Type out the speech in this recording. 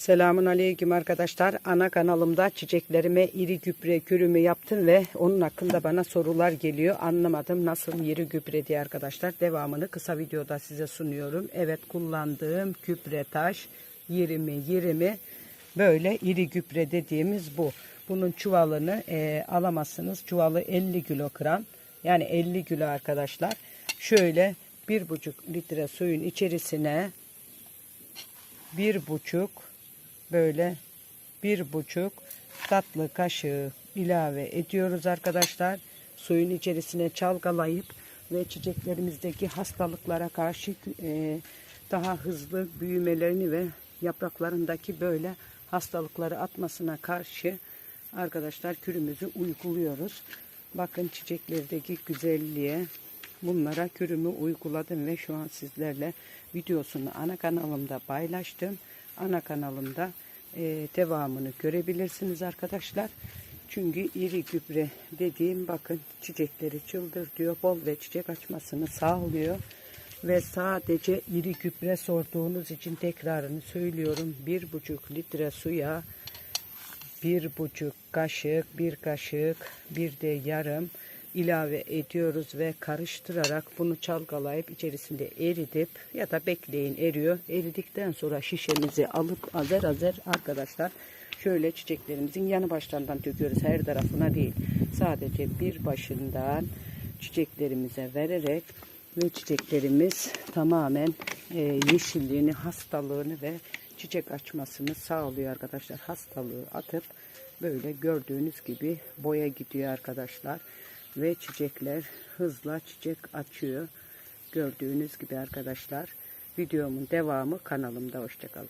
Selamun Aleyküm arkadaşlar. Ana kanalımda çiçeklerime iri gübre kürümü yaptım ve onun hakkında bana sorular geliyor. Anlamadım nasıl iri gübre diye arkadaşlar. Devamını kısa videoda size sunuyorum. Evet kullandığım gübre taş 20 20 böyle iri gübre dediğimiz bu. Bunun çuvalını e, alamazsınız. Çuvalı 50 kilogram. Yani 50 kilo arkadaşlar. Şöyle bir buçuk litre suyun içerisine bir buçuk böyle bir buçuk tatlı kaşığı ilave ediyoruz arkadaşlar. Suyun içerisine çalgalayıp ve çiçeklerimizdeki hastalıklara karşı e, daha hızlı büyümelerini ve yapraklarındaki böyle hastalıkları atmasına karşı arkadaşlar kürümüzü uyguluyoruz. Bakın çiçeklerdeki güzelliğe bunlara kürümü uyguladım ve şu an sizlerle videosunu ana kanalımda paylaştım. Ana kanalımda e, devamını görebilirsiniz arkadaşlar. Çünkü iri gübre dediğim bakın çiçekleri çıldırtıyor. Bol ve çiçek açmasını sağlıyor. Ve sadece iri gübre sorduğunuz için tekrarını söylüyorum. Bir buçuk litre suya bir buçuk kaşık, bir kaşık, bir de yarım ilave ediyoruz ve karıştırarak bunu çalkalayıp içerisinde eritip ya da bekleyin eriyor. Eridikten sonra şişemizi alıp azer azer arkadaşlar şöyle çiçeklerimizin yanı başlarından döküyoruz her tarafına değil. Sadece bir başından çiçeklerimize vererek ve çiçeklerimiz tamamen e, yeşilliğini, hastalığını ve çiçek açmasını sağlıyor arkadaşlar. Hastalığı atıp böyle gördüğünüz gibi boya gidiyor arkadaşlar. Ve çiçekler hızla çiçek açıyor. Gördüğünüz gibi arkadaşlar. Videomun devamı kanalımda. Hoşçakalın.